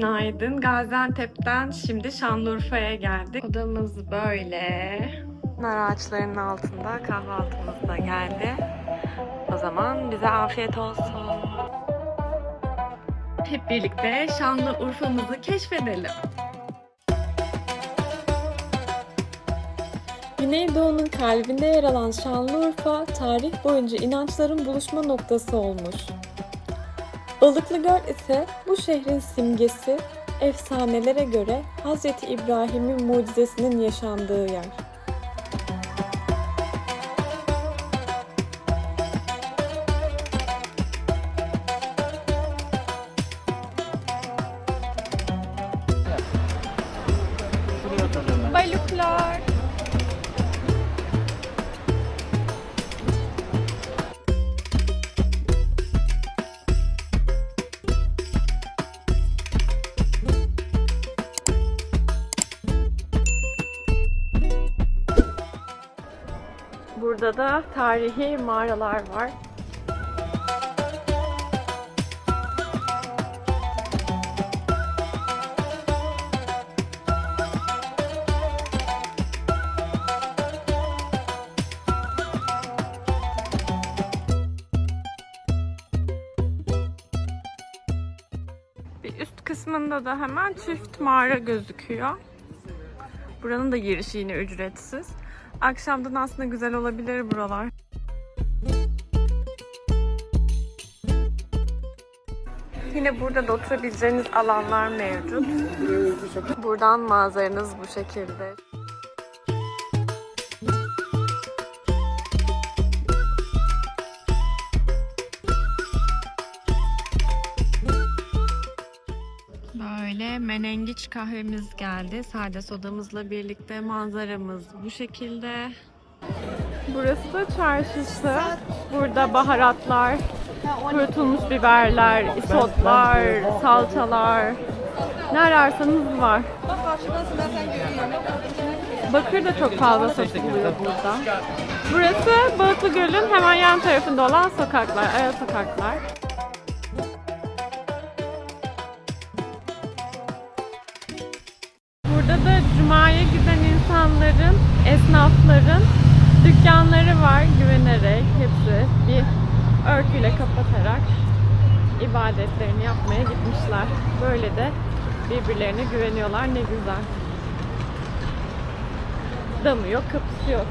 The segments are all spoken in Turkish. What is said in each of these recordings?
Günaydın. Gaziantep'ten şimdi Şanlıurfa'ya geldik. Odamız böyle. Nar ağaçlarının altında kahvaltımız da geldi. O zaman bize afiyet olsun. Hep birlikte Şanlıurfa'mızı keşfedelim. Güneydoğu'nun kalbinde yer alan Şanlıurfa, tarih boyunca inançların buluşma noktası olmuş. Balıklıgöl ise bu şehrin simgesi, efsanelere göre Hz. İbrahim'in mucizesinin yaşandığı yer. Burada da tarihi mağaralar var. Bir üst kısmında da hemen çift mağara gözüküyor. Buranın da girişi yine ücretsiz. Akşamdan aslında güzel olabilir buralar. Yine burada da oturabileceğiniz alanlar mevcut. Buradan manzaranız bu şekilde. Menengiç kahvemiz geldi. Sade sodamızla birlikte manzaramız bu şekilde. Burası da çarşısı. Burada baharatlar, kurutulmuş biberler, isotlar, salçalar. Ne ararsanız var. Bakır da çok fazla satılıyor burada. Burası Balıklı Göl'ün hemen yan tarafında olan sokaklar, ara sokaklar. Dükkanları var güvenerek hepsi bir örtüyle kapatarak ibadetlerini yapmaya gitmişler. Böyle de birbirlerine güveniyorlar ne güzel. Damı yok, kapısı yok.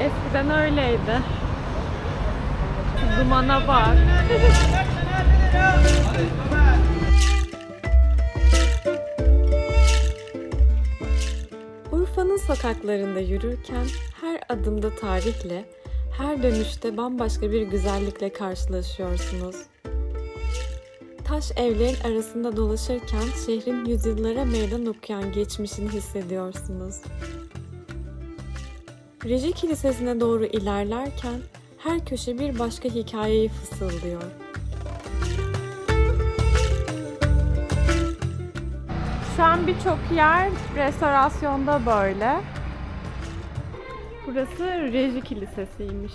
Eskiden öyleydi. Dumana bak. Urfa'nın sokaklarında yürürken her adımda tarihle, her dönüşte bambaşka bir güzellikle karşılaşıyorsunuz. Taş evlerin arasında dolaşırken şehrin yüzyıllara meydan okuyan geçmişini hissediyorsunuz. Reji Kilisesi'ne doğru ilerlerken her köşe bir başka hikayeyi fısıldıyor. Şu an birçok yer restorasyonda böyle. Burası Reji Kilisesi'ymiş.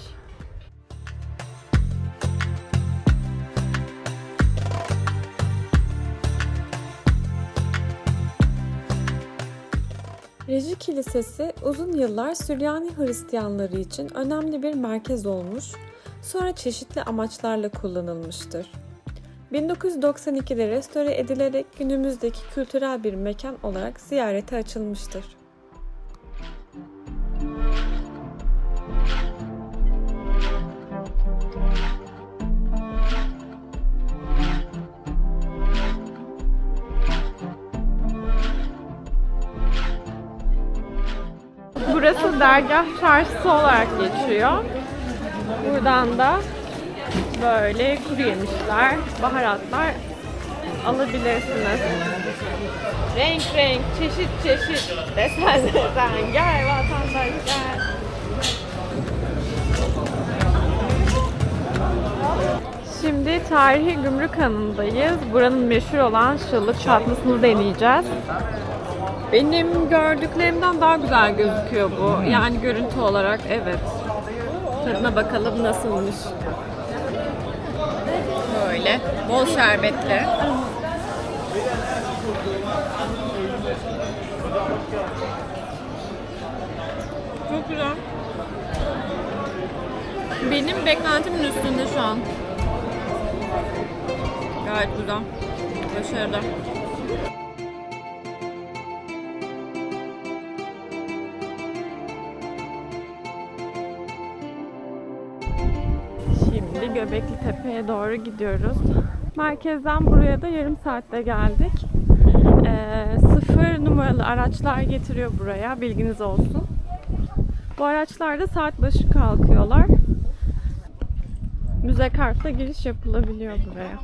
Reji Kilisesi uzun yıllar Süryani Hristiyanları için önemli bir merkez olmuş, sonra çeşitli amaçlarla kullanılmıştır. 1992'de restore edilerek günümüzdeki kültürel bir mekan olarak ziyarete açılmıştır. Burası dergah çarşısı olarak geçiyor. Buradan da böyle kuru yemişler, baharatlar alabilirsiniz. Renk renk, çeşit çeşit, desen desen, gel vatandaş gel. Şimdi tarihi gümrük hanındayız. Buranın meşhur olan şıllık tatlısını deneyeceğiz. Benim gördüklerimden daha güzel gözüküyor bu. Hmm. Yani görüntü olarak evet. Tadına bakalım nasılmış. Böyle bol şerbetli. Çok güzel. Benim beklentimin üstünde şu an. Gayet güzel. Başarılı. Göbekli Tepe'ye doğru gidiyoruz. Merkezden buraya da yarım saatte geldik. Ee, sıfır numaralı araçlar getiriyor buraya. Bilginiz olsun. Bu araçlar da saat başı kalkıyorlar. Müze kartla giriş yapılabiliyor buraya.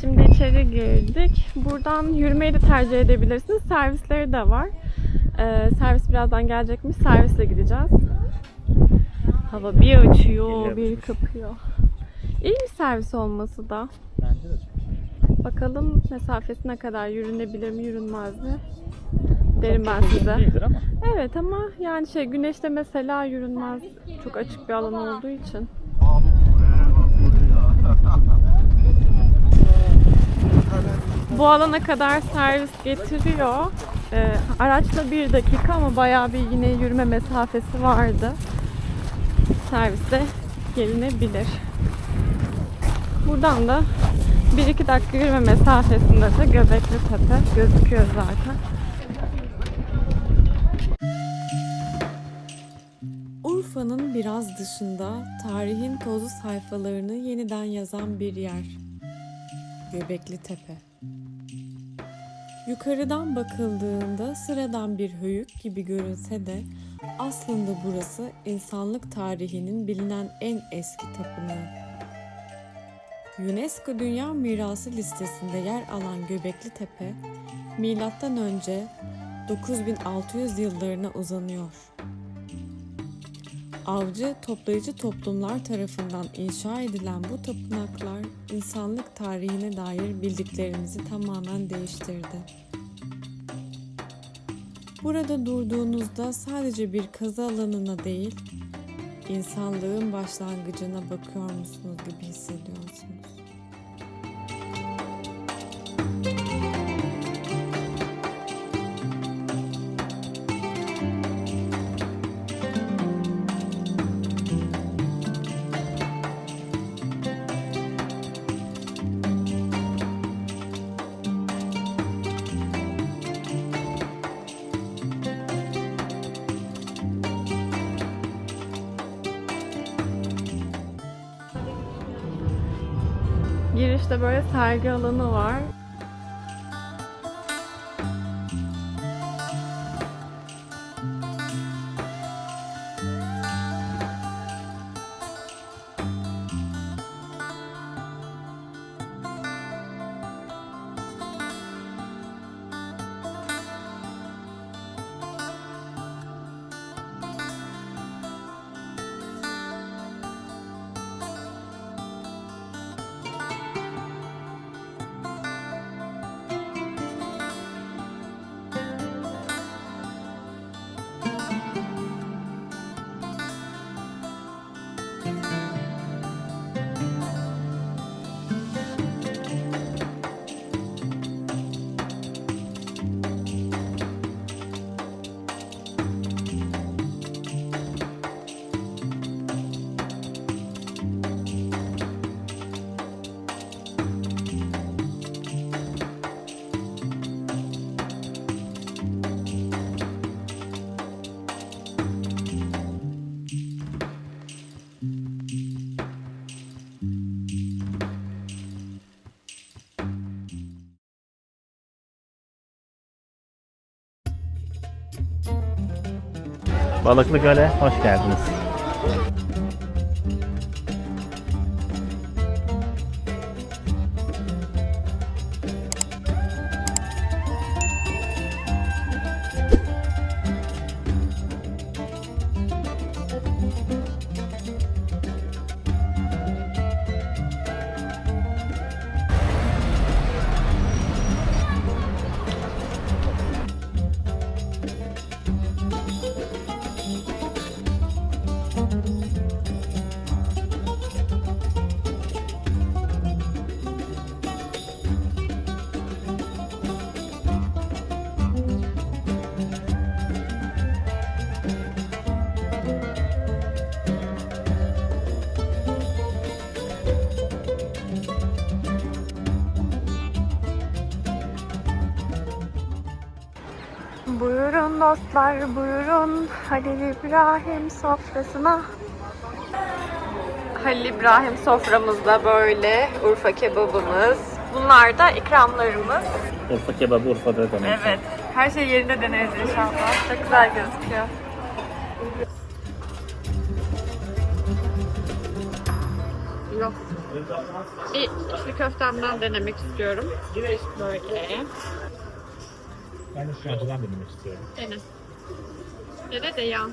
Şimdi içeri girdik. Buradan yürümeyi de tercih edebilirsiniz. Servisleri de var. Ee, servis birazdan gelecekmiş. Servisle gideceğiz. Hava bir açıyor, bir kapıyor. İyi bir servis olması da. Bence de çok. Bakalım mesafesi ne kadar yürünebilir mi, yürünmez mi? Derim ben size. Değildir ama. Evet ama yani şey güneşte mesela yürünmez. Çok açık bir alan olduğu için. Bu alana kadar servis getiriyor. Ee, araçla bir dakika ama bayağı bir yine yürüme mesafesi vardı. Serviste gelinebilir. Buradan da 1-2 dakika yürüme mesafesinde de Göbekli Tepe gözüküyor zaten. Urfa'nın biraz dışında tarihin tozlu sayfalarını yeniden yazan bir yer. Göbekli Tepe. Yukarıdan bakıldığında sıradan bir höyük gibi görünse de aslında burası insanlık tarihinin bilinen en eski tapınağı. UNESCO Dünya Mirası listesinde yer alan Göbekli Tepe, milattan önce 9600 yıllarına uzanıyor. Avcı toplayıcı toplumlar tarafından inşa edilen bu tapınaklar insanlık tarihine dair bildiklerimizi tamamen değiştirdi. Burada durduğunuzda sadece bir kazı alanına değil, insanlığın başlangıcına bakıyor musunuz gibi hissediyorsunuz. Girişte böyle sergi alanı var. Balıklı Göl'e hoş geldiniz. Dostlar buyurun Halil İbrahim sofrasına. Halil İbrahim soframızda böyle Urfa kebabımız. Bunlar da ikramlarımız. Urfa kebabı Urfa'da demek. Evet. Her şey yerinde deneriz inşallah. Çok güzel gözüküyor. Yok. Bir içli köftemden denemek istiyorum. Böyle. Ben de şu acıdan denemek istiyorum. Dene. Dene de ya.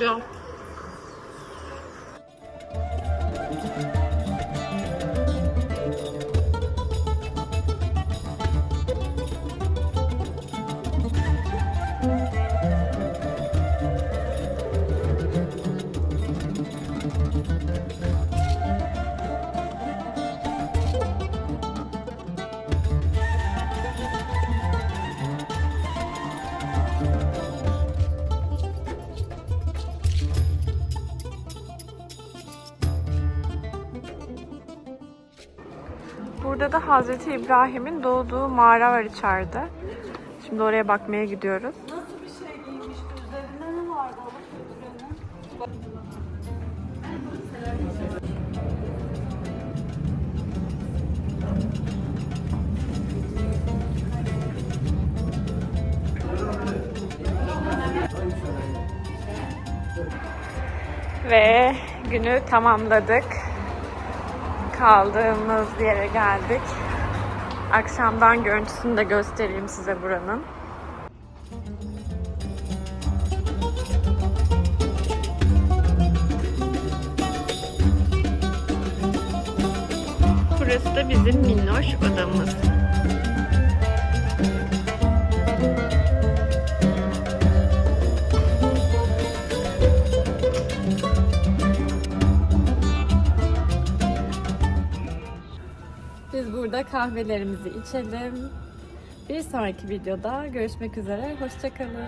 Yok. Burada da Hazreti İbrahim'in doğduğu mağara var içeride. Şimdi oraya bakmaya gidiyoruz. Ve günü tamamladık kaldığımız yere geldik. Akşamdan görüntüsünü de göstereyim size buranın. Burası da bizim minnoş odamız. Burada kahvelerimizi içelim. Bir sonraki videoda görüşmek üzere. Hoşçakalın.